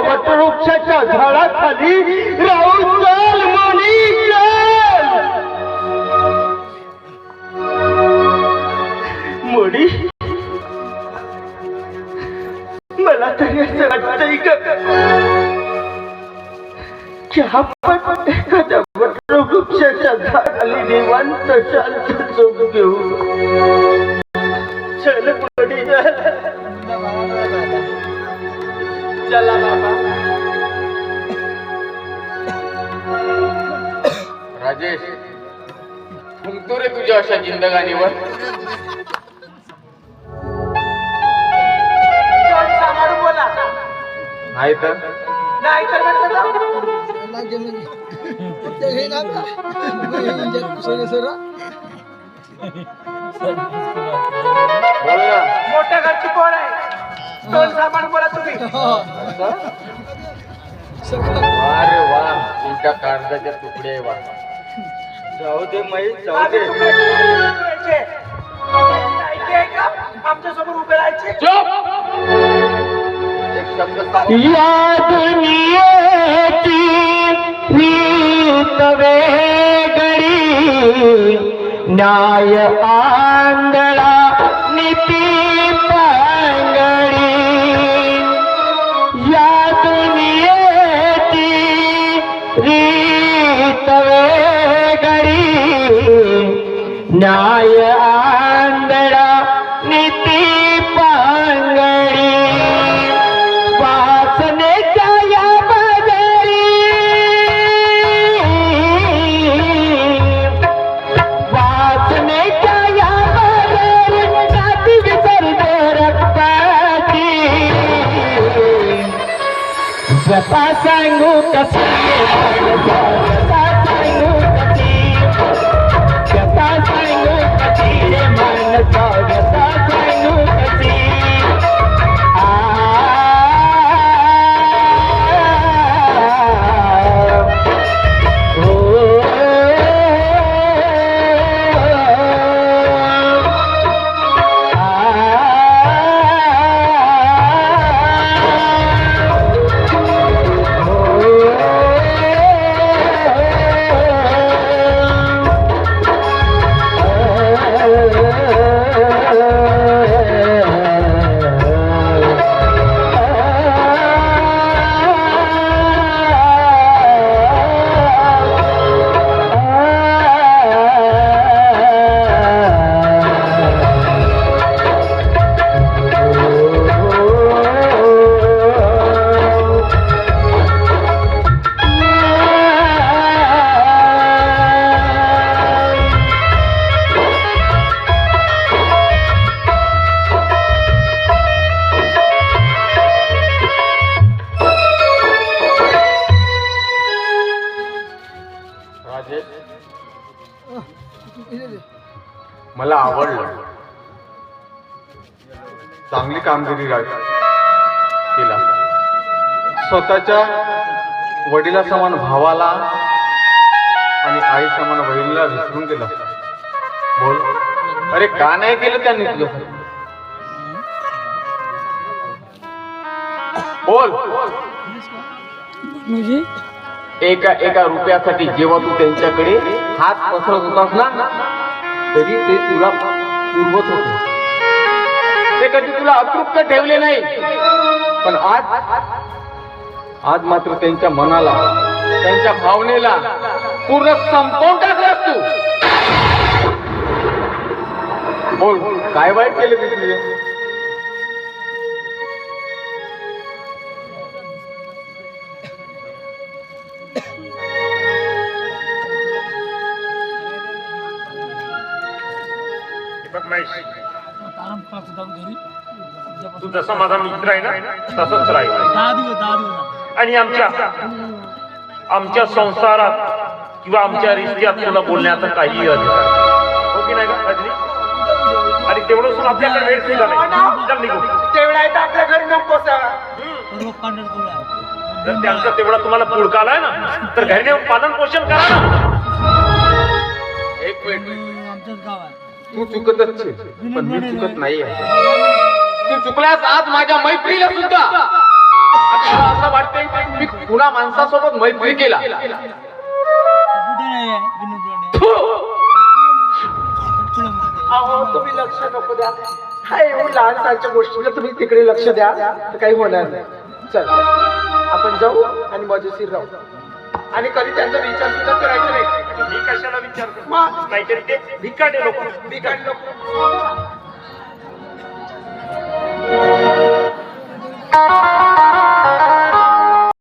वटवृक्षाच्या झाडाखाली राहून चल मुली मोडी मला तरी असं वाटतंय का? की आपण एखाद्या वटवृक्षाच्या झाडाखाली निवांत शांत झोप घेऊ. चल मोडी चला राजेश फुंकतो रे तुझ्या अशा जिंदगानीवर नाही तर? नाही तर मोठ्या घरची पोर आहे? सांभाळून बोला तुम्ही. वा रे वा तुमच्या कागदाच्या तुकडे वा. जाऊ दे महेश जाऊ दे आमच्यासमोर उभे राहायचे या दुनियेची रीत वेगळी न्याय आंधळा नीती पांगळी या दुनियेची रीत वेगळी न्याय आंधळा नीती पांगडी वासनेच्या या बाजारी. वासनेच्या या बाजारी नाती विसरते रक्ताची. व्यथा सांगू कशी मला आवडलं. चांगली कामगिरी केला. स्वतःच्या वडिला समान भावाला आणि आई समान बहिणीला विसरून गेला. बोल. अरे का नाही केलं त्यांनी तुझं? बोल. एका एका रुपयासाठी जेव्हा तू त्यांच्याकडे हात पसरत होतास ना तरी ते तुला पुरवत होते. ते कधी तुला अतृप्त ठेवले नाही. पण आज आज मात्र त्यांच्या मनाला त्यांच्या भावनेला पूर्ण संपवून टाकलास तू. बोल काय वाईट केलं महेश. तू जसा माझा मित्र आहे ना? तसंच राहील. आणि आमच्या आमच्या संसारात किंवा आमच्या रिश्त्यात तुला बोलण्याचा काही अधिकार. हो की नाही का रजनी? आणि तेवढं सुद्धा आपल्याकडे वेळ सुद्धा नाही. तेवढा आहे तर आपल्या घरी नको जर त्यांचा तेवढा तुम्हाला पुळका आलाय ना तर घरी नेऊन पालन पोषण करा ना. तू चुकतच पण मी चुकत नाहीये. तू चुकलास आज माझ्या मैत्रीला सुद्धा. असं वाटतं पुन्हा माणसासोबत मैत्री केला. तुम्ही लक्ष नको द्या. हा एवढं गोष्टीला तुम्ही तिकडे लक्ष द्या. तर काही होणार नाही. चल. आपण जाऊ आणि मजेशीर राहू. आणि कधी त्यांचा विचार सुद्धा करायचा नाही. विचारतो मी कशाला विचारतो मग नाहीतरी ते भिकाडे लोक भिकाडे लोक Thank you.